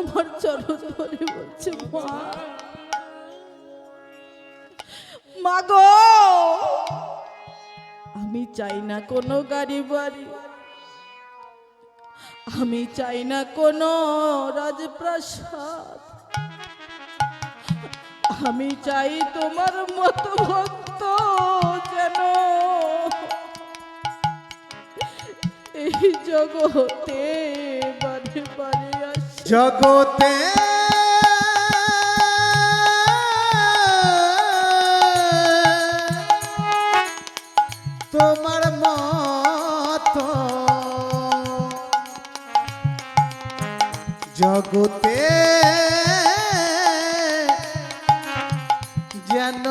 তোমার চরণ ধরে বলছে, মা। মা গো, আমি চাই না কোনো গাড়ি বাড়ি। আমি চাই না কোনো রাজপ্রাসাদ। আমি চাই তোমার মতো ভক্ত যেন এই জগতে জগতে তোমার মত জগতে যেন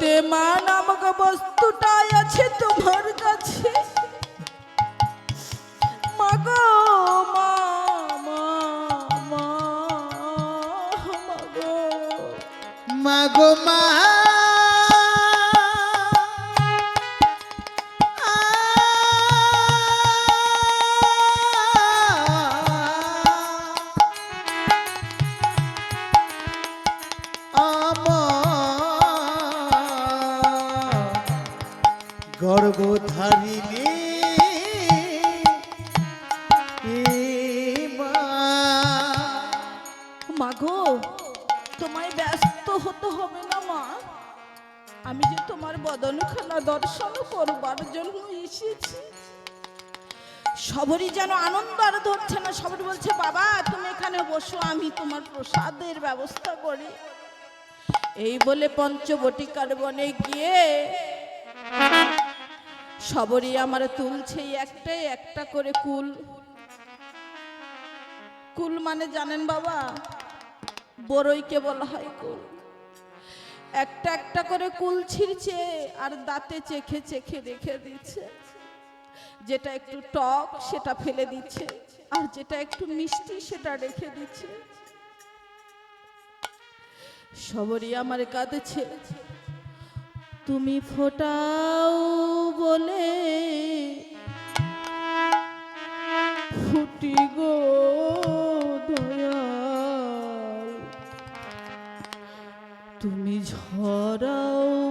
জগতে মা নামক বস্তুটাই সবরই যেন আনন্দ আর ধরছে না। সবরই বলছে, বাবা, তুমি এখানে বসো, আমি তোমার প্রসাদের ব্যবস্থা করি। এই বলে পঞ্চবটিকার বনে গিয়ে সবরই আমার তুলছে একটাই একটা করে কুল। কুল মানে জানেন বাবা বড়ইকে বলা হয় কুল। একটা একটা করে কুল ছিঁড়ছে আর দাঁতে চেখে চেখে রেখে দিচ্ছে। যেটা একটু টক, সেটা ফেলে দিচ্ছে। আর যেটা একটু মিষ্টি, সেটা রেখে দিচ্ছে। সবরই আমার কাঁদেছে। তুমি ফোটাও বলে ফুটি গো দয়াল। তুমি ঝরাও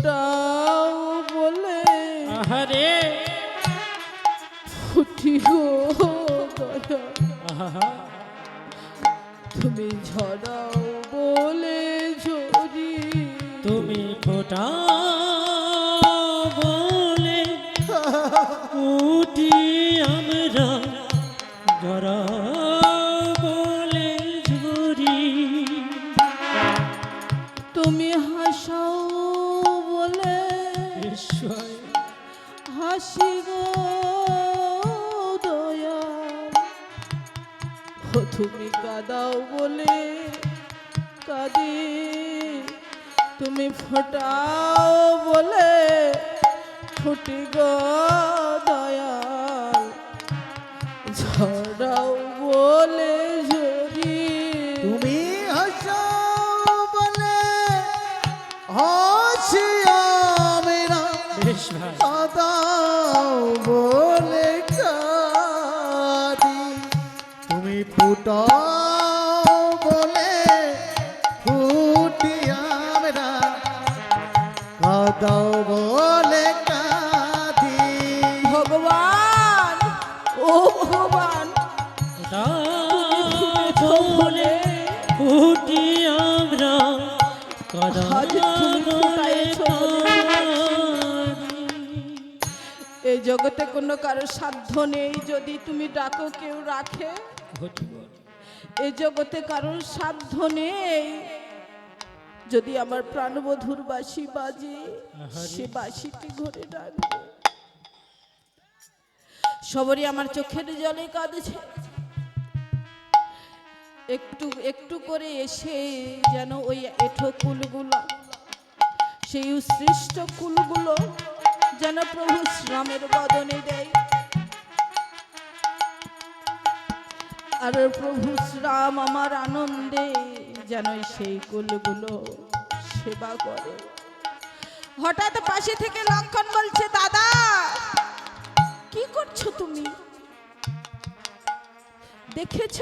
ফোটাও বলে। আহারে। ফুটি গো আহা তুমি ঝরাও বলে ঝরি তুমি ফোটা বলে কাঁদি তুমি ফোটাও বলে ফুটি গো দয়াল। ঝরাও বলে জগতে কোনো কারও সাধ্য নেই, যদি তুমি ডাকো কেউ রাখে। এই জগতে কারোর সাধ্য নেই। যদি আমার প্রাণবধুর বাসি বাজে, সে বাসিটি ঘরে ডাকবে। সবরই আমার চোখের জলে কাঁদছে। একটু একটু করে এসে যেন ওই এঠো কুলগুলো, সেই উৎসৃষ্ট কুলগুলো যেন প্রভু শ্রামের বদনে দেয়। আর প্রভু শ্রাম আমার আনন্দে যেন সেই কুলগুলো সেবা করে। হঠাৎ পাশে থেকে লক্ষণ বলছে, দাদা, কি করছ তুমি? দেখেছ?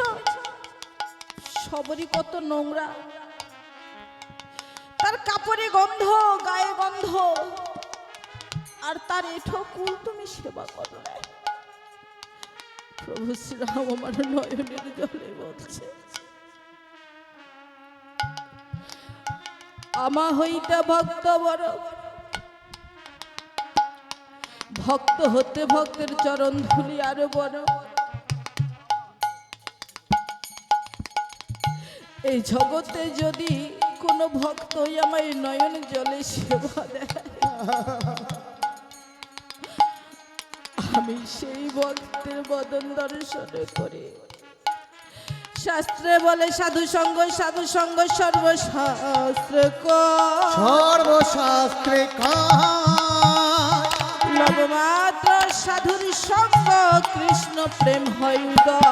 সবরই কত নোংরা। তার কাপড়ে গন্ধ, গায়ে গন্ধ। আর তার এঠো কুল তুমি সেবা করো প্রভু শ্রীরাম আমার নয়নের জলে বলছে আমা হইতে ভক্ত বড়। ভক্ত হতে ভক্তের চরণ ধুলি আরও বড়। এই জগতে যদি কোনো ভক্তই আমায় নয়ন জলে সেবা দেয়। আমি সেই ভক্তের বদন দর্শন করে। শাস্ত্রে বলে সাধু সঙ্গ সাধু সঙ্গ সর্বশাস্ত্র। সর্বশাস্ত্রে লবমাত্র সাধুর সঙ্গ কৃষ্ণ প্রেম হয় উদয়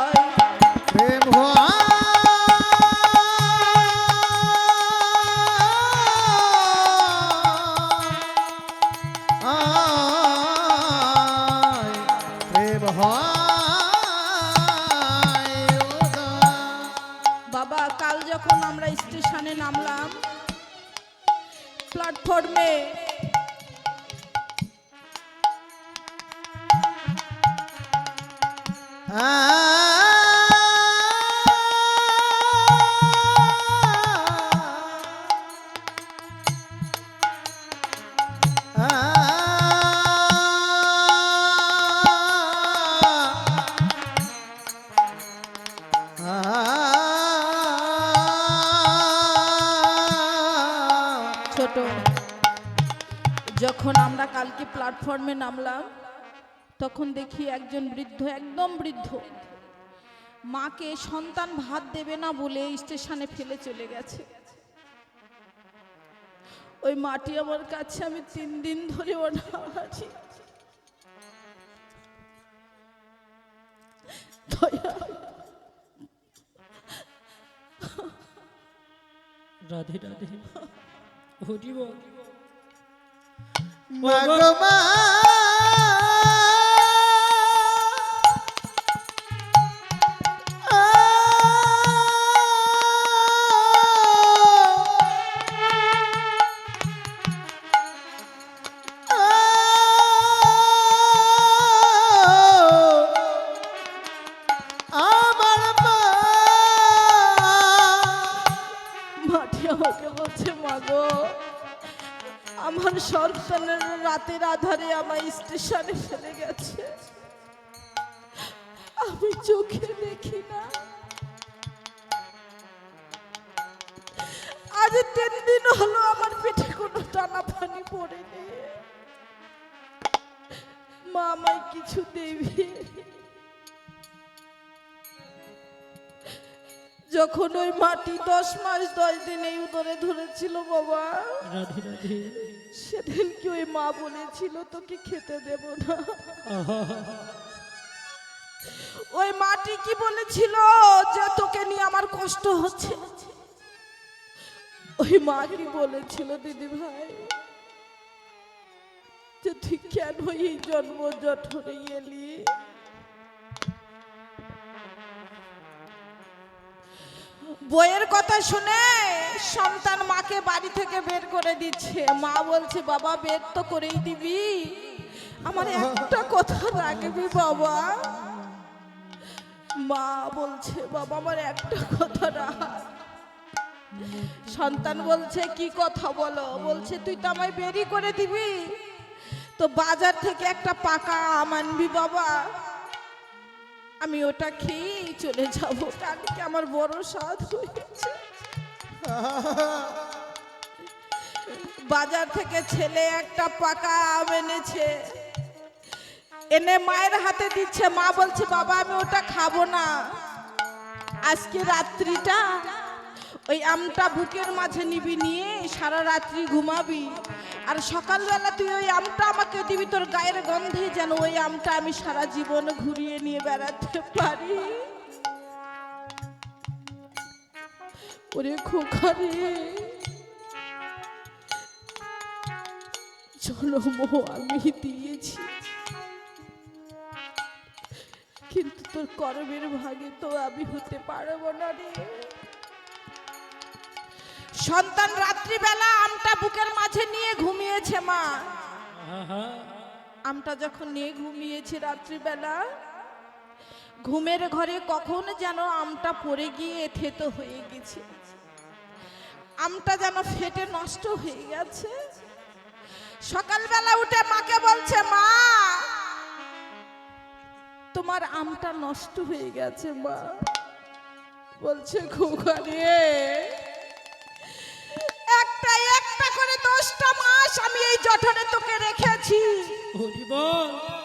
ছোট। যখন আমরা কালকে প্ল্যাটফর্মে নামলাম, তখন দেখি একজন বৃদ্ধ, একদম বৃদ্ধ। মাকে সন্তান ভাত দেবে না বলে স্টেশনে ফেলে চলে গেছে। ওই মাটি আমার কাছে, আমি তিন দিন ধরে আছি রাধে রাধে হরিব আমার মাগো আমার সন্তানের রাতের আধারে আমার স্টেশনে ফেলে গেছে। আমি চোখে দেখি না। আজ তিন দিন হলো আমার পেটে কোনো টানা পানি পড়েনি। মা আমায় কিছু দেবে। যখন ওই মাটি দশ মাস দশ দিন এই উদরে ধরেছিল বাবা। রাধে রাধে। সেদিন কি ওই মা বলেছিল তোকে খেতে দেব না? ওই মাটি কি বলেছিল যে তোকে নিয়ে আমার কষ্ট হচ্ছে। ওই মা কি বলেছিল দিদি ভাই? যে তুই কেন এই জন্ম জঠরে এলি? বইয়ের কথা শুনে সন্তান মাকে বাড়ি থেকে বের করে দিচ্ছে। মা বলছে, বাবা, বের তো করেই দিবি। আমার একটা কথা রাখবি, বাবা। মা বলছে, বাবা, আমার একটা কথা রাখ। সন্তান বলছে, কি কথা বলো? বলছে, তুই তো আমায় বেরি করে দিবি। তো বাজার থেকে একটা পাকা আম আনবি, বাবা। আমি ওটা খেয়েই চলে যাব। কালকে আমার বড় স্বাদ হয়েছে? বাজার থেকে ছেলে একটা পাকা আম এনেছে। এনে মায়ের হাতে দিচ্ছে। মা বলছে, বাবা, আমি ওটা খাব না। আজকে রাত্রিটা ওই আমটা বুকের মাঝে নিবি নিয়ে সারা রাত্রি ঘুমাবি। আর সকালবেলা তুই ওই আমটা আমাকে দিবি, তোর গায়ের গন্ধে যেন ওই আমটা আমি সারা জীবন ঘুরিয়ে নিয়ে বেড়াতে পারি। ওরে খোকা রে। জন্ম আমি দিয়েছি। কিন্তু তোর কর্মের ভাগে তো আমি হতে পারব না রে। সন্তান রাত্রিবেলা আমটা বুকের মাঝে নিয়ে ঘুমিয়েছে মা। আমটা যখন নিয়ে ঘুমিয়েছে রাত্রিবেলা ঘুমের ঘরে কখন যেন আমটা পড়ে গিয়ে থেতো হয়ে গেছে। আমটা যেন ফেটে নষ্ট হয়ে গেছে। সকালবেলা উঠে মাকে বলছে মা তোমার আমটা নষ্ট হয়ে গেছে মা। বলছে খোকা রে একটা একটা করে দশটা মাস আমি এই জঠরে তোকে রেখেছি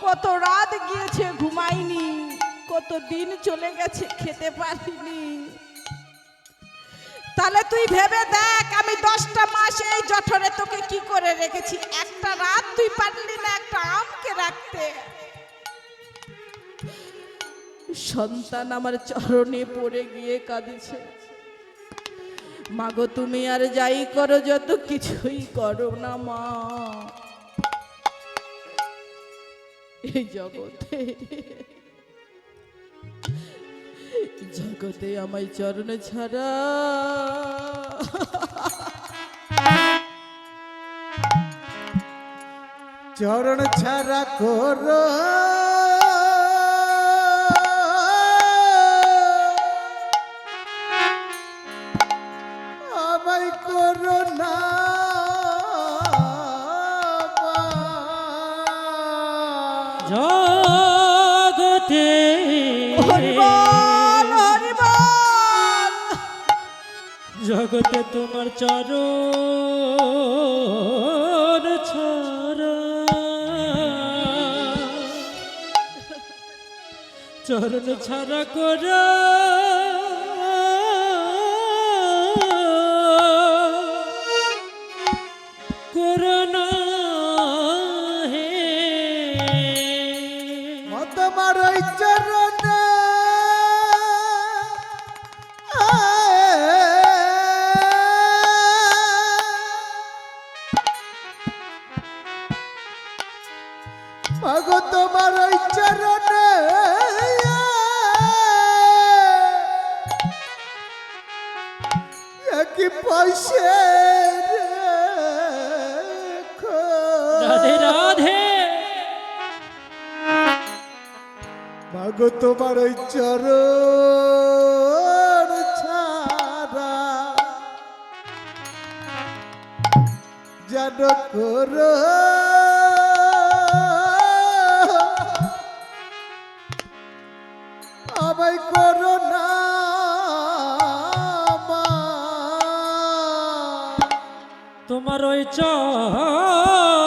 কত রাত গিয়েছে ঘুমাইনি কত দিন চলে গেছে খেতে পারিনি। তাহলে তুই ভেবে দেখ আমি দশটা মাস এই জঠরে তোকে কি করে রেখেছি? একটা রাত তুই পারলি না একটা আমকে রাখতে। সন্তান আমার চরণে পড়ে গিয়ে কাঁদিছে। মাগো, তুমি আর যাই করো, যত কিছুই করো না মা। এই জগতে জগতে আমায় চরণ ছাড়া। চরণ ছাড়া করো। জগতে তোমার চরণ ছাড়া। চরণ ছাড়া করা। করোনা তোমার ওই চরণে।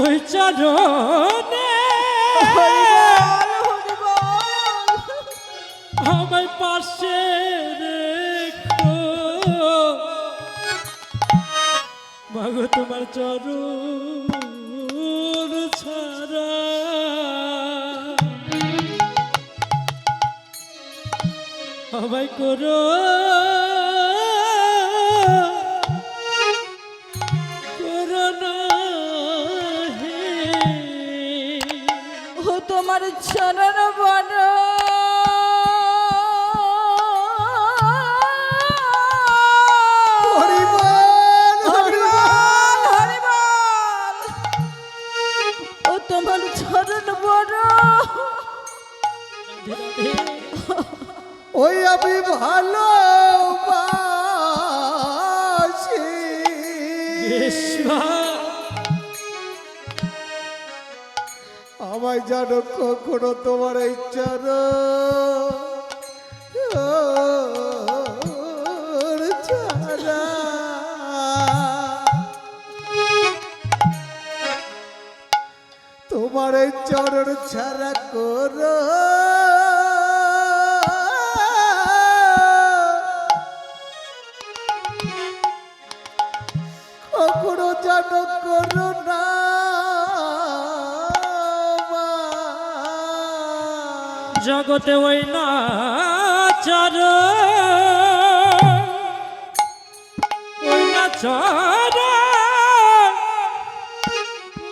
ওই চরণে। আমায় পাশে রেখো। মাগো তোমার চরণ। করো করো। কখনো তোমার ইচ্ছার তোমার চরণ ছাড়া জগতে ওই না চর ওই না চর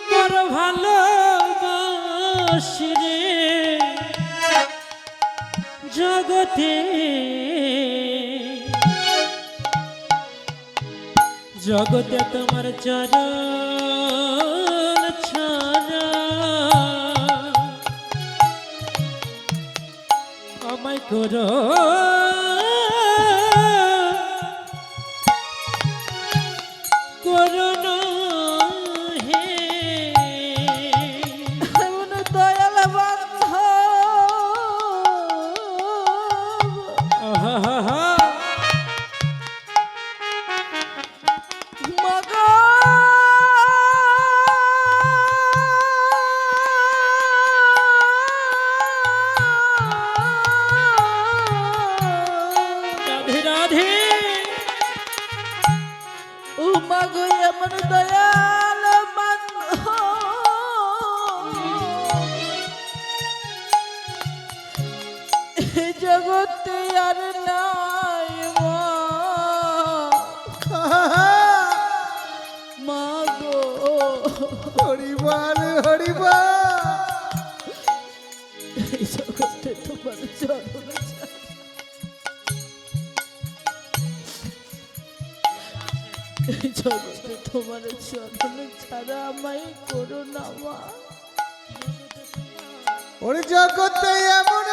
বড় ভালো রে। জগতে জগতে তোমার চরণ। করো। জগতে এমন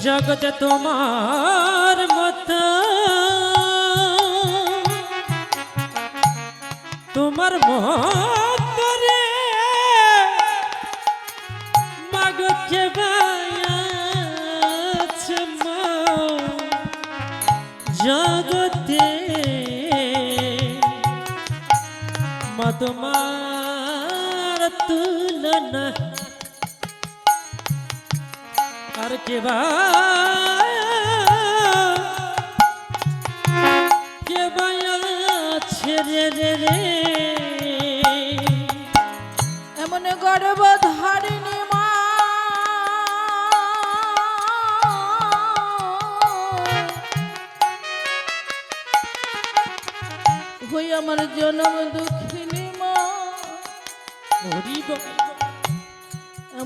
জগতে তোমার মত। তোমার মত রে। মাগকে বায়াছে জগতে মা তোমার তুলনা আর কে বা? ছেড়ে রে রে এমন গর্ব ধারিণী মা। হই আমার জনম দুঃখিনী মা। হরিব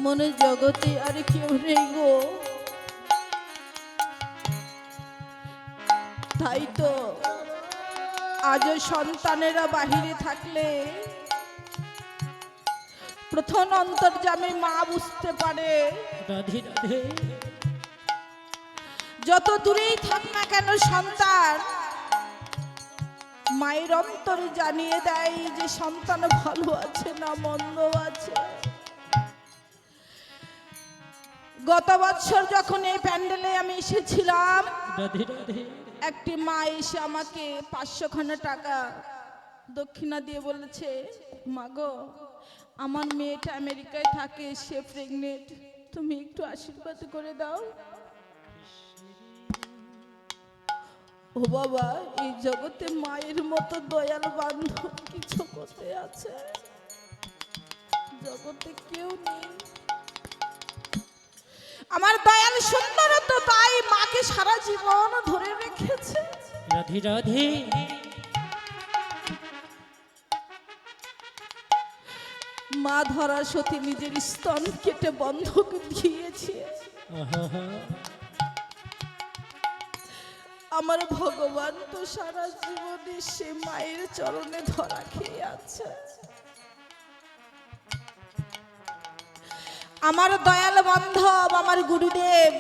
এমন জগতে আর কেউ নেই গো। তাই তো আজও সন্তানেরা বাহিরে থাকলে প্রথম অন্তর্জামে মা বুঝতে পারে। যত দূরেই থাক না কেন সন্তান মায়ের অন্তরে জানিয়ে দেয় যে সন্তান ভালো আছে না মন্দ আছে। গত বছর যখন এই প্যান্ডেলে আমি এসেছিলাম একটি মা এসে আমাকে পাঁচশো খানা টাকা দক্ষিণা দিয়ে বলেছে মাগো আমার মেয়েটা আমেরিকায় থাকে সে প্রেগনেন্ট তুমি একটু আশীর্বাদ করে দাও। ও বাবা এই জগতে মায়ের মতো দয়াল বান্ধব কিছু জগতে আছে? জগতে কেউ নেই। আমার দয়াল সুন্দর তো তাই মাকে সারা জীবন ধরে রেখেছে। রাধে রাধে। মা ধরা সতী নিজের স্তন কেটে বন্ধক দিয়েছে। আমার ভগবান তো সারা জীবনে সে মায়ের চরণে ধরা খেয়ে আছে। আমার দয়াল বান্ধব, আমার গুরুদেব,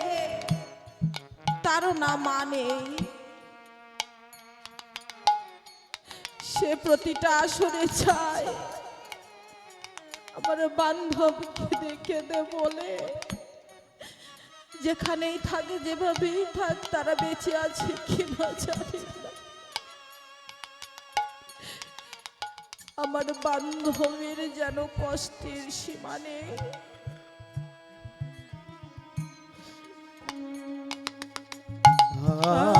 তারও না মা নেই সে প্রতিটা আসরে চায় আমার বান্ধব কেঁদে কেঁদে বলে। যেখানেই থাকে, যেভাবেই থাক, তারা বেঁচে আছে কিনা জানি আমার বান্ধবের যেন কষ্টের সীমা নেই। আরে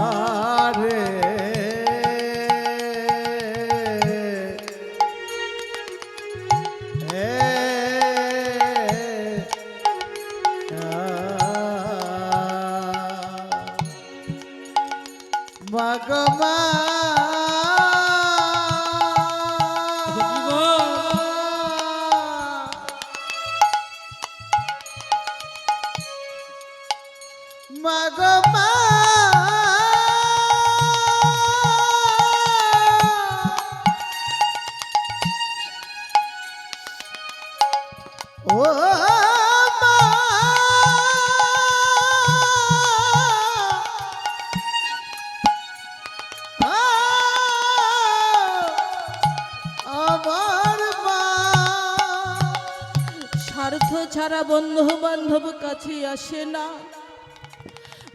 বন্ধু বান্ধব কাছে আসে না।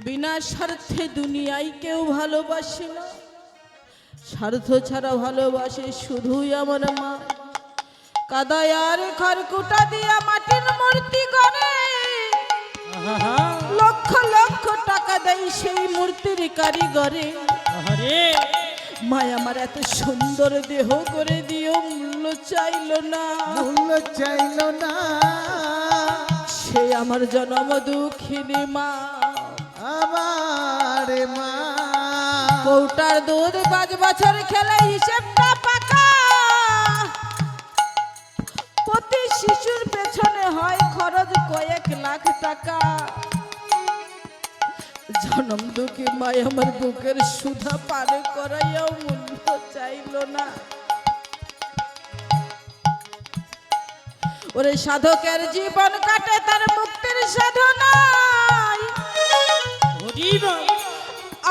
বিনা স্বার্থে দুনিয়ায় কেউ ভালোবাসে না। স্বার্থ ছাড়া ভালোবাসে শুধুই আমার মা। কাদায় আর খড়কুটা দিয়া মাটির মূর্তি করে আহা লক্ষ লক্ষ টাকা দেয় সেই মূর্তির কারিগরে। মায় আমার এত সুন্দর দেহ করে দিও মূল্য চাইলো না। মূল্য চাইল না। সে আমার জনম দুঃখিনী মা। আমার মা। কৌটার দুধ পাঁচ বছর খেলে হিসেবটা পাকা। প্রতি শিশুর পেছনে হয় খরচ কয়েক লাখ টাকা। জনম দুঃখী মাই আমার বুকের সুধা পারে করাইয়াও মূল্য চাইল না। ওরে সাধকের জীবন কাটে তার মুক্তির হরিবা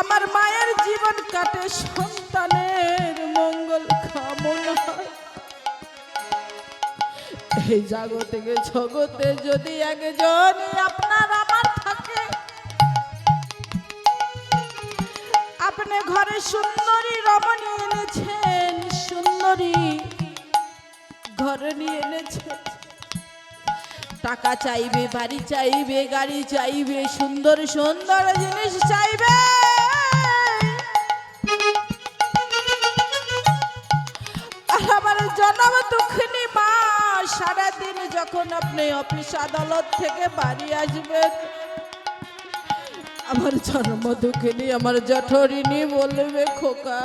আমার মায়ের জীবন কাটে সন্তানের মঙ্গল কামনায়। এই জাগো থেকে জগতে যদি একজন আপনার আমার থাকে, আপনি ঘরে সুন্দরী রমণী এনেছেন, সুন্দরী ঘরে নিয়ে এনেছেন। টাকা চাইবে, বাড়ি চাইবে, গাড়ি চাইবে, সুন্দর সুন্দর জিনিস চাইবে। সারাদিন যখন আপনি অফিস আদালত থেকে বাড়ি আসবেন, আমার জন্ম দুঃখিনী, আমার জঠরিনী বলবে, খোকা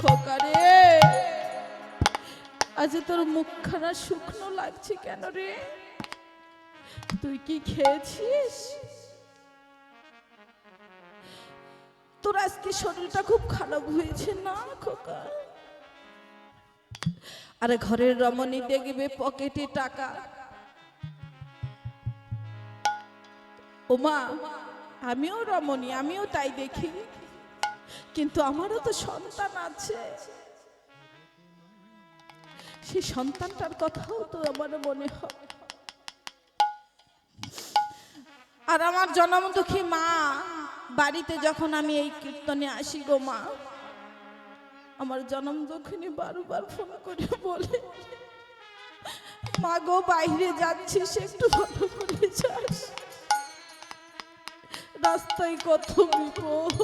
খোকা রে। আজ তোর মুখখানা শুকনো লাগছে কেন রে? তুই কি খেয়েছিস? তোর আজকে শরীরটা খুব খারাপ হয়েছে না, খোকা? আরে ঘরের রমণী দেখবে পকেটে টাকা। ওমা, আমিও রমণী, আমিও তাই দেখি। কিন্তু আমারও তো সন্তান আছে। সেই সন্তানটার কথাও তো আমার মনে হয়। আর আমার জনম দুঃখী মা, বাড়িতে যখন আমি এই কীর্তনে আসি গো মা, আমার জনম দুঃখিনী বারবার ফোন করে বলে, মা গো, বাইরে যাচ্ছিস, একটু ভালো করে যাস। রাস্তায় কত বিপদ।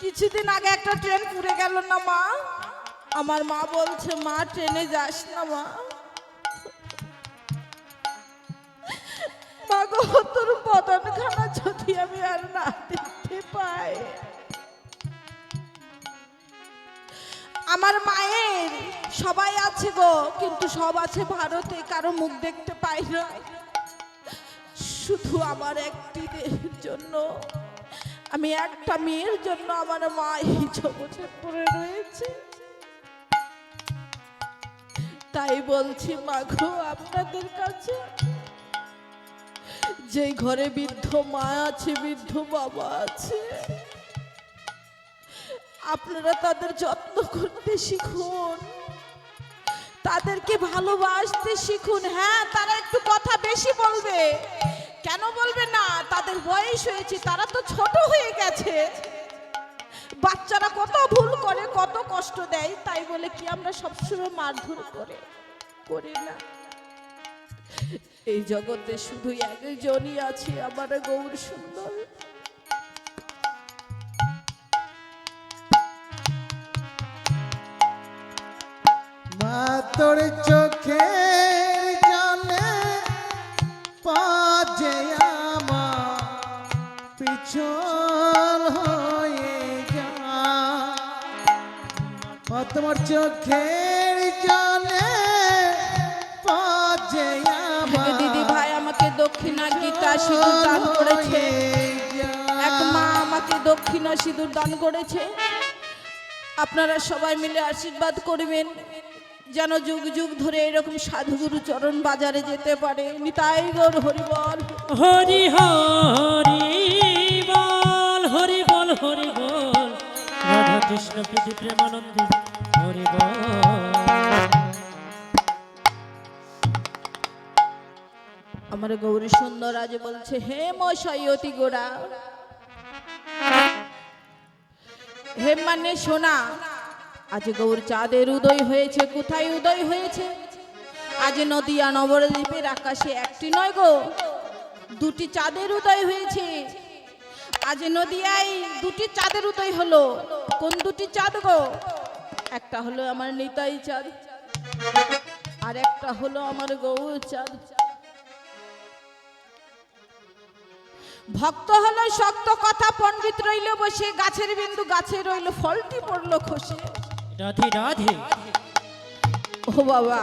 কিছুদিন আগে একটা ট্রেন পুড়ে গেল না মা? আমার মা বলছে, মা, ট্রেনে যাস না, মা। মা গো, তোর বদনখানা যদি আমি আর না দেখতে পাই। আমার মায়ের সবাই আছে গো, কিন্তু সব আছে ভারতে, কারও মুখ দেখতে পাই না। শুধু আমার একটি জন্য, আমি একটা মেয়ের জন্য আমার মা এই জগতে পড়ে রয়েছে। তাই বলছি মাগো আপনাদের কাছে যে ঘরে বৃদ্ধ মা আছে, বৃদ্ধ বাবা আছে, আপনারা তাদের যত্ন করতে শিখুন। তাদেরকে ভালোবাসতে শিখুন। হ্যাঁ তারা একটু কথা বেশি বলবে। কেন বলবে না? তাদের বয়স হয়েছে, তারা তো ছোট হয়ে গেছে। বাচ্চারা কত ভুল করে, কত কষ্ট দেয়, তাই বলে কি আমরা সবসময় মারধর করে, করি না। এই জগতে শুধু একজনই আছে, আমার গৌর সুন্দর। মা তোমার চোখের জলে পাজে দিদি ভাই আমাকে দক্ষিণা গীতা সিঁদুর দান করেছে। এক মা আমাকে দক্ষিণা সিঁদুর দান করেছে। আপনারা সবাই মিলে আশীর্বাদ করবেন। যেন যুগ যুগ ধরে এরকম সাধুগুরু চরণ বাজারে যেতে পারে। নিতাই গৌর হরিবল। হরি হরি কৃষ্ণ প্রীতি প্রেমানন্দ আমার গৌরী সুন্দর আজ বলছে, হে মশাই গোড়া। হে মানে সোনা, আজ গৌর চাঁদের উদয় হয়েছে, কোথায় উদয় হয়েছে? আজ নদিয়া নবদ্বীপের আকাশে একটি নয় গো, দুটি চাঁদের উদয় হয়েছে। আজ নদিয়ায় দুটি চাঁদের উদয় হলো। কোন দুটি চাঁদ গো? একটা হলো আমার নিতাই চাঁদ আর একটা হলো আমার গৌর চাঁদ। ভক্ত হলো শক্ত কথা পণ্ডিত রইল বসে গাছের বিন্দু গাছে রইল ফলটি পড়ল খসে। রাধে রাধে। ও বাবা।